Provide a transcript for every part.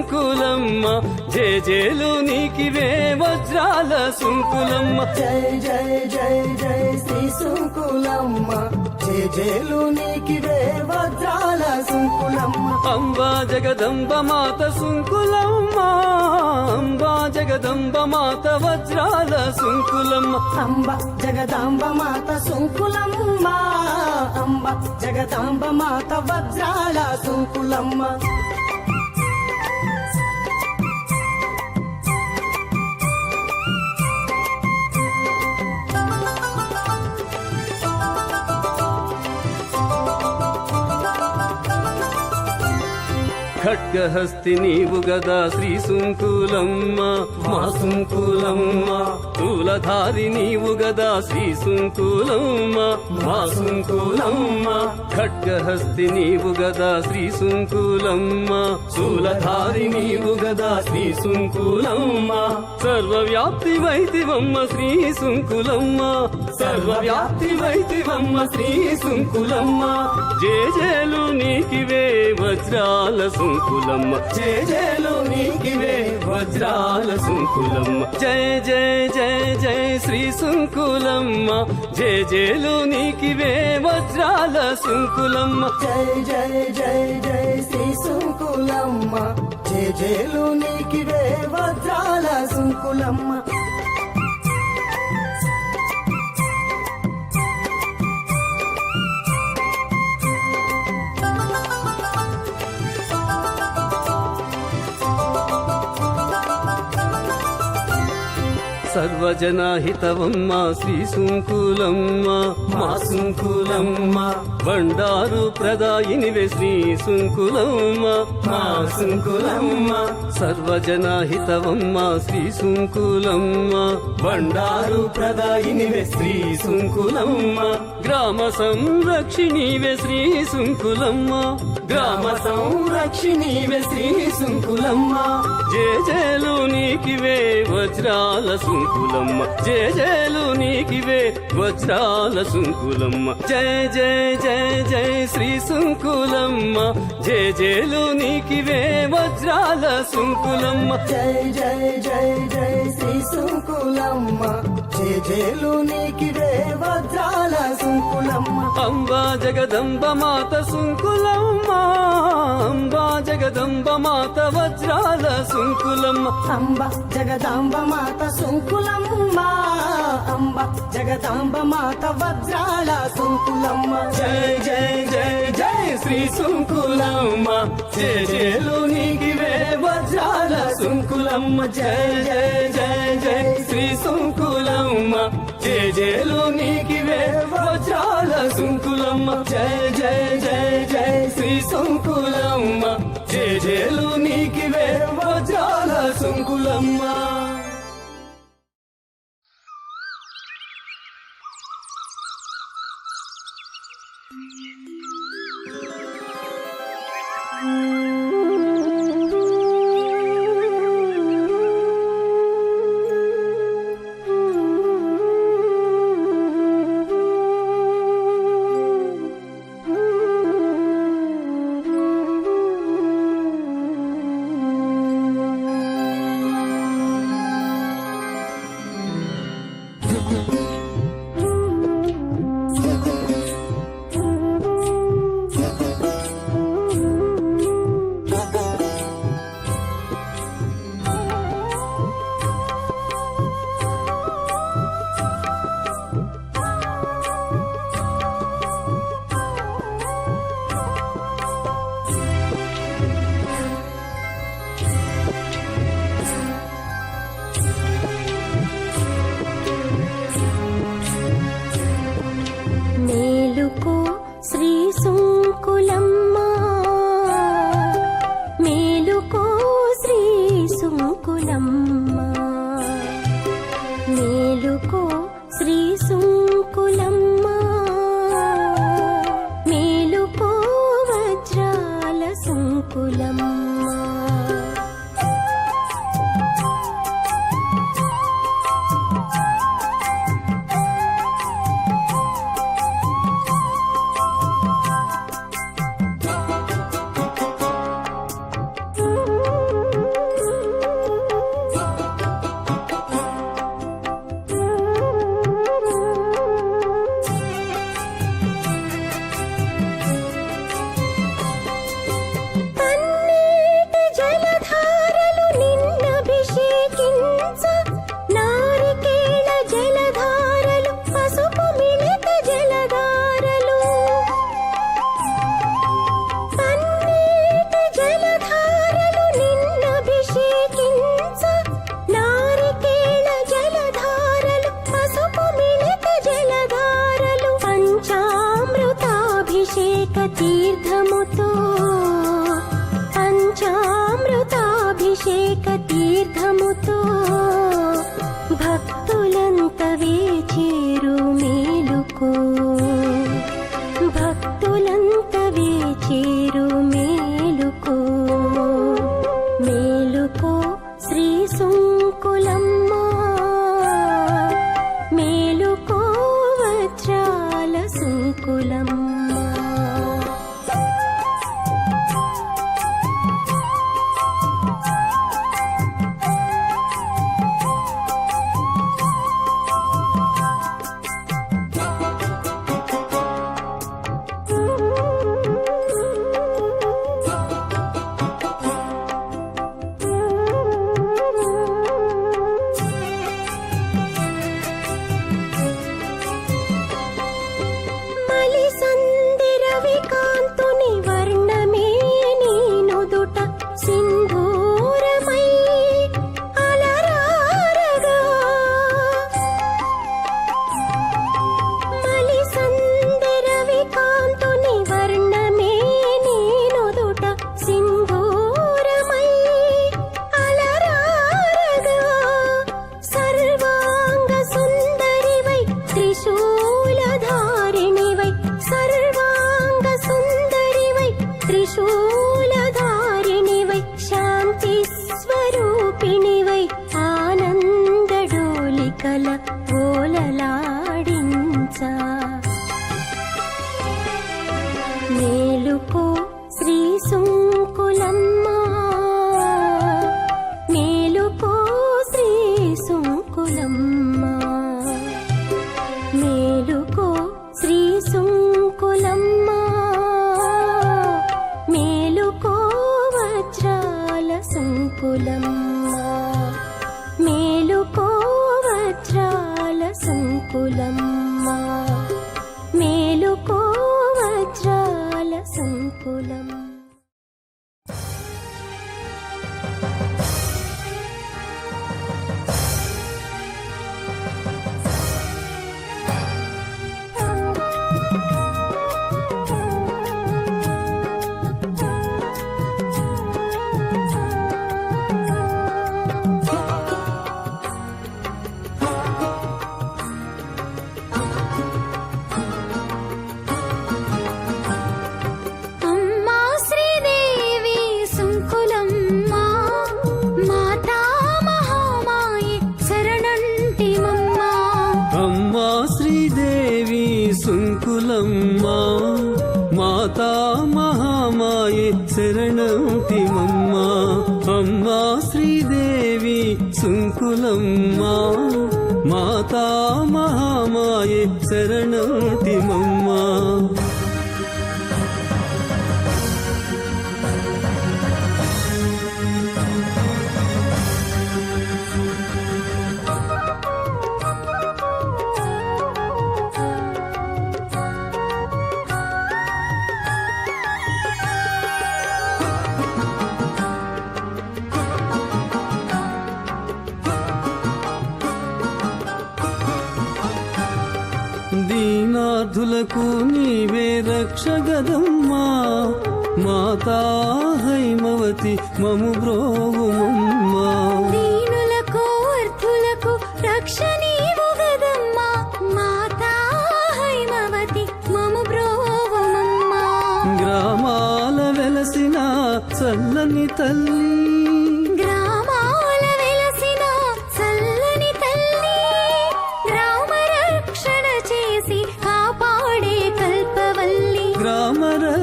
జయ జయ జయ సుంకులమ్మ. జయ జయలు నీకివే వజ్రాల సుంకులమ్మ. జై జై జై జై శ్రీ సుంకులమ్మ. జయ జయలు నీకివే వజ్రాల సుంకులమ్మ. అంబా జగదంబ మాత సుంకులమ్మ. అంబా జగదంబ మాత వజ్రాల సుంకులమ్మ. అంబ జగదాంబ మాత సుంకులమ్మ. అంబ జగదాంబ మాత వజ్రాల సుంకులమ్మ. ఖడ్గహస్తి నీవు గదా శ్రీ సుంకులమ్మ మా సుంకులమ్మ స్థూలధారి నీవు గదా శ్రీ సుంకులమ్మ మా సుంకులమ్మ ఖడ్గహస్తి నీవు గదా శ్రీ సుంకులమ్మ స్థూలధారి నీవు గదా శ్రీ సుంకులమ్మ సర్వవ్యాప్తి వైదివమ్మ శ్రీ సుంకులమ్మ సర్వవ్యాప్తి వైదివమ్మ శ్రీ సుంకులమ్మ జయ నీకివే వజ్రాల సుంకులమ్మ జయ జయలు నీకివే వజ్రాల సుంకులమ్మ జయ జయ జయ జయ జయ శ్రీ సుంకులమ్మ జయ జయలు నీకివే వజ్రాల సుంకులమ్మ జయ జయ జయ జయ శ్రీ సుంకులమ్మ జయ జయలు నీకివే వజ్రాల సుంకులమ్మ సర్వజనహితవమ్మ శ్రీ సుంకులమ్మ మా సుంకులమ్మ బండారు ప్రదాయినివే శ్రీ సుంకులమ్మ మా సుంకులమ్మ సర్వజనహితవమ్మ శ్రీ సుంకులమ్మ. బండారు ప్రదాయినివే శ్రీ సుంకులమ్మ. గ్రామ సంరక్షిణివే శ్రీ సుంకులమ్మ. గ్రామ సంరక్షిణివే శ్రీ సుంకులమ్మ. జయ జయలు నీకివే వజ్రాల సుంకులమ్మ. జయ జయలు నీకివే వజ్రాల సుంకులమ్మ. జయ జయ జయ జయ శ్రీ సుంకులమ్మ. జయ జయలు నీకివే వజ్రాల సుంకులమ్మ జై జై జై జై శ్రీ సుంకులమ్మ. జయ జయలు నీకివే వజ్రాల అంబా జగదంబ మాత సుంకులమ్మ. అంబా జగదంబ మాత వజ్రాల సుంకులమ్మ. అంబ జగదాంబ మాత సుంకులమ్మ. అంబ జగదాంబ మాత వజ్రాల సుంకులమ్మ. జయ జయ జయ జయ శ్రీ సుంకులమ్మ. జయ జయలు నీకివే వజ్రాల సుంకులమ్మ. జయ జయ జయ జయ శ్రీ సుంకులమ్మ. జయ జయలు నీకివే వజ్రాల సుంకులమ్మ. జయ జయ జయ జయ శ్రీ సుంకులమ్మ. జయ జయలు నీకివే వజ్రాల సుంకులమ్మ. el. శరణమ్మా మాతా మహామాయే శరణ చల్లని తల్లి.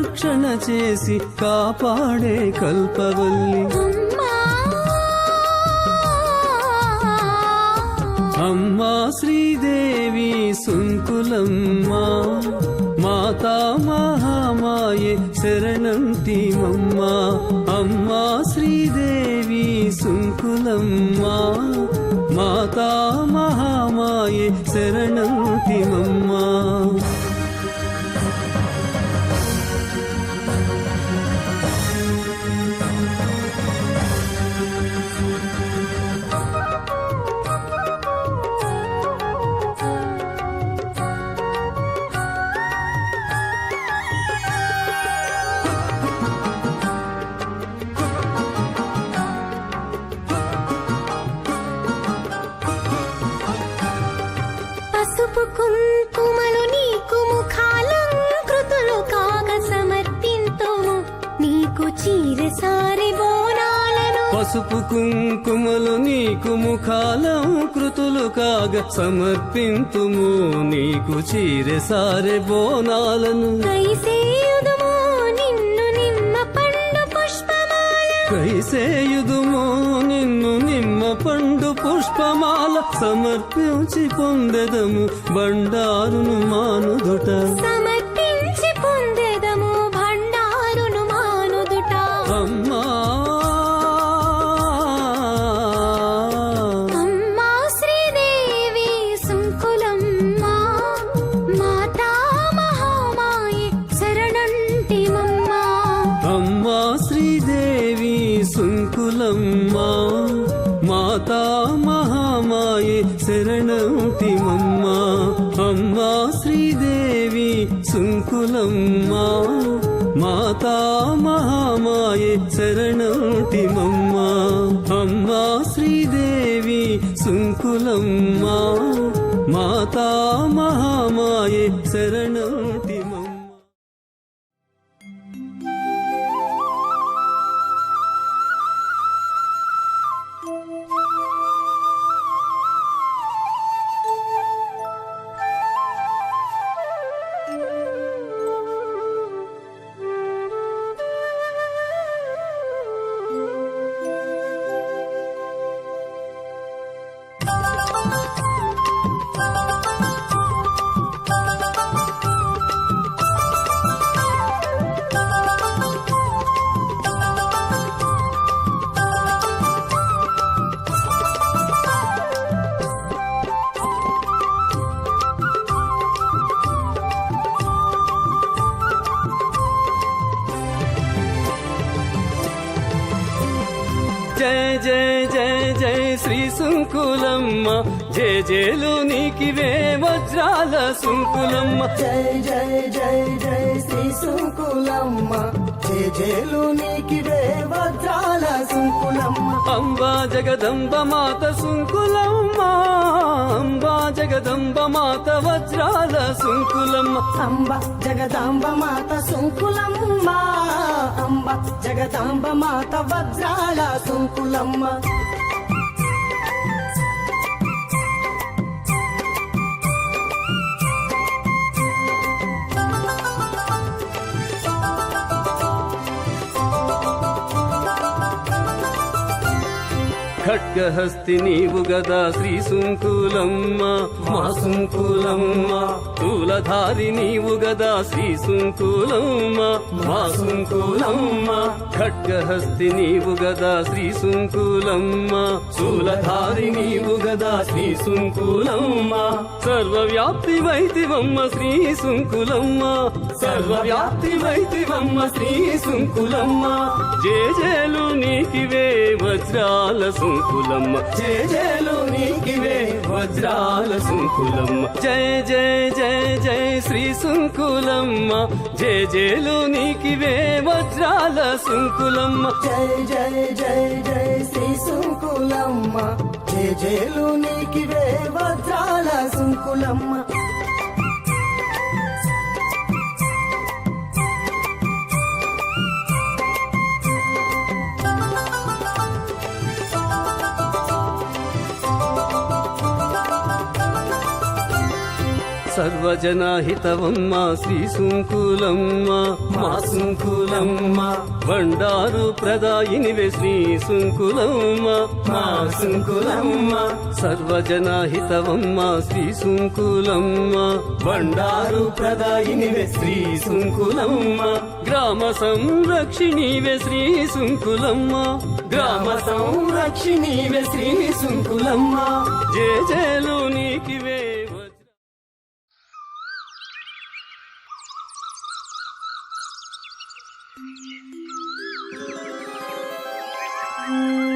రక్షణ చేసి కాపాడే కల్పవల్లి. అమ్మా శ్రీదేవి సుంకులం. అమ్మాయే శరణం తీమమ్మా. అమ్మా శ్రీదేవి సుంకులమ్మా. మాతా మహామాయే శరణం పసుపు కుంకుమలు నీకు ముఖాలం కృతులు కాగా సమర్పింతుము. నీకు చీరె సారె బోనాలను. కైసేయుదుము నిన్ను నిమ్మ పండు పుష్పమాల. కైసేయుదుము నిన్ను నిమ్మ పండు పుష్పమాల సమర్పించి పొందెదము. బండారును మానుదుట. సుంకులమ్మ మాతా మహామాయే శరణంతిమమ్మ అమ్మా శ్రీదేవి సుంకులమ్మ మాతా మహామాయే శరణ జయలు నీకివే వజ్రాల సుంకులమ్మ. జై జై జై జై శ్రీ సుంకులమ్మ. జయ జయలు నీకివే వజ్రాల సుంకులమ్మ. అంబా జగదంబ మాత సుంకులమ్మ. అంబా జగదంబ మాత వజ్రాల సుంకులమ్మ. అంబ జగదాంబ మాత సుంకులమ్మ. అంబ జగదాంబ మాత వజ్రాల సుంకులమ్మ. ఖడ్గహస్తి నీవు గదా శ్రీ సుంకులమ్మ మా సుంకులమ్మ. తూలధారి నీవు గదా శ్రీ సుంకులమ్మ మా సుంకులమ్మ. ఖడ్గహస్తి నీవు గదా శ్రీ సుంకులమ్మ తూలధారి నీవు గదా శ్రీ సుంకులమ్మ. సర్వవ్యాప్తి వైదివమ్మ శ్రీ సుంకులమ్మ సర్వవ్యాప్తి వైదివమ్మ శ్రీ సుంకులమ్మ. జే జేలు నీకివే వజ్రాల సుంకులమ్మ జయ జయలు నీకివే వజ్రాల సుంకులమ్మ జయ జయ జయ జయ శ్రీ సుంకులమ్మ జయ జయలు నీకివే వజ్రాల సుంకులమ్మ జయ జయ జయ జయ శ్రీ సుంకులమ్మ జయ జయలు నీకివే వజ్రాల సుంకులమ్మ సర్వజనహితవమ్మ శ్రీ సుంకులమ్మ మా సుంకులమ్మ బండారు ప్రదాయినివే శ్రీ సుంకులమ్మ మా సుంకులమ్మ సర్వజనహితవమ్మ శ్రీ సుంకులమ్మ బండారు ప్రదాయినివే శ్రీ సుంకులమ్మ గ్రామ సంరక్షిణివే శ్రీ సుంకులమ్మ గ్రామ సంరక్షిణివే శ్రీ సుంకులమ్మ జే జయలు నీకివే Thank you.